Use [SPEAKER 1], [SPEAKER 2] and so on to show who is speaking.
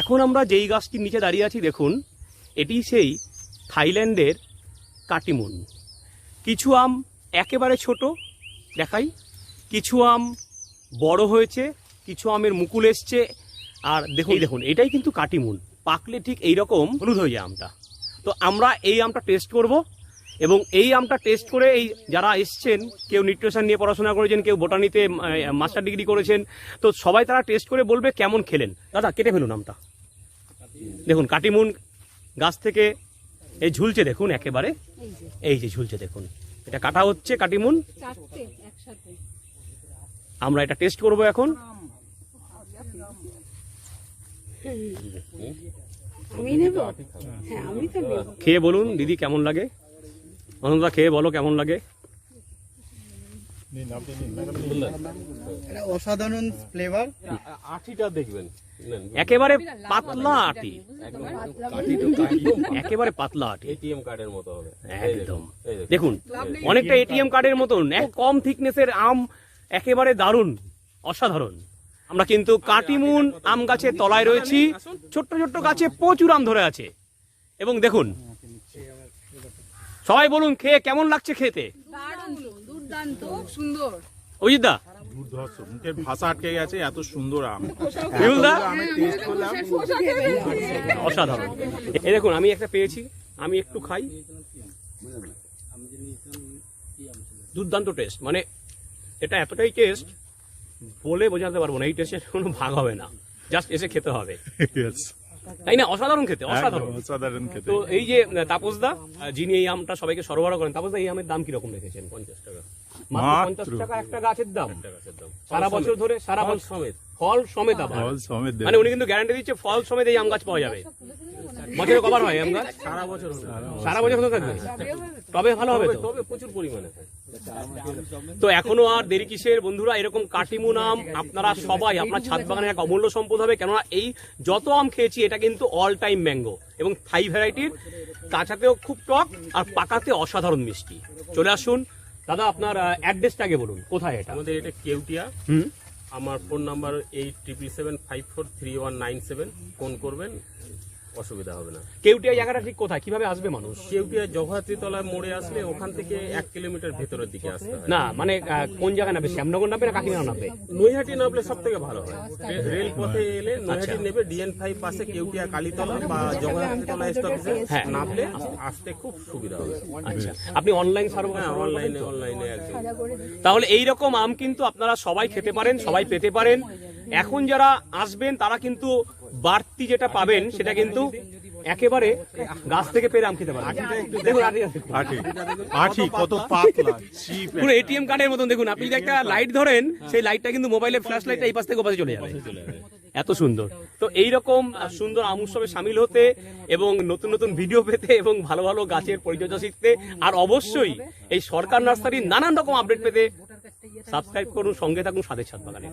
[SPEAKER 1] এখন আমরা যেই গাছটির নিচে দাঁড়িয়ে আছি, দেখুন, এটি সেই থাইল্যান্ডের কাটিমুন। কিছু আম একেবারে ছোট, দেখাই। কিছু আম বড় হয়েছে, কিছু আমের মুকুল এসছে, আর দেখুন দেখুন, এটাই কিন্তু কাটিমুন। পাকলে ঠিক এই রকম হলুদ হয়ে যায় আমটা। তো আমরা এই আমটা টেস্ট করব। এবং এই আমটা টেস্ট করে এই যারা এসছেন কেউ নিউট্রিশন নিয়ে পড়াশোনা করেছেন কেউ বোটানিতে মাস্টার ডিগ্রি করেছেন তো সবাই তারা টেস্ট করে বলবে কেমন খেলেন। দাদা কেটে ফেলুন আমটা। দেখুন কাটিমুন গাছ থেকে এই ঝুলছে দেখুন একেবারে।
[SPEAKER 2] এই যে
[SPEAKER 1] ঝুলছে দেখুন। এটা কাটা হচ্ছে কাটিমুন। আমরা এটা টেস্ট করব এখন।
[SPEAKER 2] হ্যাঁ
[SPEAKER 1] খেয়ে বলুন দিদি কেমন লাগে? অনন্দা খেয়ে বলো কেমন লাগে?
[SPEAKER 3] অসাধারণ ফ্লেভার
[SPEAKER 4] আঠিটা দেখবেন।
[SPEAKER 1] একেবারে পাতলা আটি।
[SPEAKER 4] একদম
[SPEAKER 1] একেবারে পাতলা আটি।
[SPEAKER 4] এটিএম কার্ডের মতো হবে।
[SPEAKER 1] একদম।
[SPEAKER 4] দেখুন,
[SPEAKER 1] দেখুন অনেকটা এটিএম কার্ডের মতন এক কম থিকনেসের আম একেবারে দারুণ অসাধারণ। আমরা কিন্তু কাটিমুন আম গাছের তলায় রয়েছি। ছোট্ট ছোট্ট গাছে প্রচুর আম ধরে আছে। এবং দেখুন সবাই বলুন খেয়ে কেমন লাগছে খেতে?
[SPEAKER 2] দারুণ দুর্দান্ত খুব সুন্দর।
[SPEAKER 1] অজিত দা?
[SPEAKER 5] দুর্ধর্ষ মুখের ভাষা আটকে গেছে এত সুন্দর আম।
[SPEAKER 1] দা?
[SPEAKER 5] আমি টেস্ট করলাম
[SPEAKER 1] অসাধারণ। এই দেখুন আমি একটা পেয়েছি আমি একটু খাই। দুর্দান্ত টেস্ট মানে এটা এতটাই টেস্ট বলে বোঝাতে পারব না এই টেস্টের কোনো ভাগ হবে না। জাস্ট এসে খেতে হবে। তাই না? অসাধারণ খেতে অসাধারণ।
[SPEAKER 5] অসাধারণ খেতে।
[SPEAKER 1] তো এই যে তাপসদা যিনি এই আমটা সবাইকে সরবরাহ করেন তাপসদা এই আমের দাম কীরকম রেখেছেন?
[SPEAKER 4] পঞ্চাশ টাকা।
[SPEAKER 1] পঞ্চাশ একটা গাছের দাম।
[SPEAKER 4] একটা গাছের দাম।
[SPEAKER 1] সারা বছর ধরে সারা
[SPEAKER 4] ফল
[SPEAKER 1] বছর
[SPEAKER 4] সমেত।
[SPEAKER 1] ফল সমেত আবার।
[SPEAKER 5] ফল সমেত
[SPEAKER 1] মানে উনি কিন্তু গ্যারান্টি দিচ্ছে ফল সমেত এই আম গাছ পাওয়া যাবে। বছরে কবার হয় আম গাছ?
[SPEAKER 4] সারা বছর।
[SPEAKER 1] সারা বছর থাকবে। তবে ভালো হবে
[SPEAKER 4] তবে
[SPEAKER 1] তো?
[SPEAKER 4] তবে প্রচুর পরিমাণে
[SPEAKER 1] তো এখনও আর দেরি কিসের? বন্ধুরা এরকম কাটিমু আম আপনারা সবাই আপনার ছাদ বাগানের এক অমূল্য সম্পদ হবে। কেননা এই যত আম খেয়েছি এটা কিন্তু অল টাইম ম্যাঙ্গো এবং থাই ভ্যারাইটির কাঁচাতেও খুব টক আর পাকাতে অসাধারণ মিষ্টি। চলে আসুন। দাদা আপনার অ্যাড্রেসটা আগে বলুন। কোথায় এটা?
[SPEAKER 4] আমাদের এটা কেউটিয়া।
[SPEAKER 1] হুম?
[SPEAKER 4] আমার phone number eight triple seven five four three one nine seven phone করবেন। অসুবিধা হবে না।
[SPEAKER 1] কেউটিয়া জায়গাটা ঠিক কোথায়? কীভাবে আসবে মানুষ?
[SPEAKER 4] কেউটিয়া জগহাতি তলায় মোড়ে আসলে ওখান থেকে এক কিলোমিটার ভেতরের দিকে আসতে হয়।
[SPEAKER 1] না মানে কোন জায়গায় নামবে? শ্যামনগর নামবে না কাকিনা নামবে?
[SPEAKER 4] নৈহাটি নামলে সব থেকে ভালো হয়। রেল পথে এলে নৈহাটি নেবে ডিএন ফাইভ পাশে কেউটিয়া কালীতলা বা জগন্নাথ তলা স্টপেজে।
[SPEAKER 1] হ্যাঁ।
[SPEAKER 4] নামলে আসতে খুব সুবিধা হবে।
[SPEAKER 1] আচ্ছা। আপনি অনলাইন সার্ভ
[SPEAKER 4] হ্যাঁ অনলাইনে অনলাইনে একদম।
[SPEAKER 1] তাহলে এই রকম আম কিন্তু আপনারা সবাই খেতে পারেন সবাই পেতে পারেন। এখন যারা আসবেন তারা কিন্তু বাড়তি যেটা পাবেন সেটা কিন্তু একেবারে গাছ থেকে পেরে আম খেতে পারেন দেখুন
[SPEAKER 5] আঠি আঠি কত পাতলা
[SPEAKER 1] পুরো এটিএম কার্ডের মতন দেখুন। আপনি যদি একটা লাইট ধরেন সেই লাইটটা কিন্তু মোবাইলের ফ্ল্যাশ লাইটটা এই পাশ থেকে ওপাশে চলে যাবে। এত সুন্দর। তো এই রকম সুন্দর আম উৎসবে সামিল হতে এবং নতুন নতুন ভিডিও পেতে এবং ভালো ভালো গাছের পরিচর্যা শিখতে আর অবশ্যই এই সরকার নার্সারির নানান রকম আপডেট পেতে সাবস্ক্রাইব করুন সঙ্গে থাকুন সাথে ছাদ বাগানে।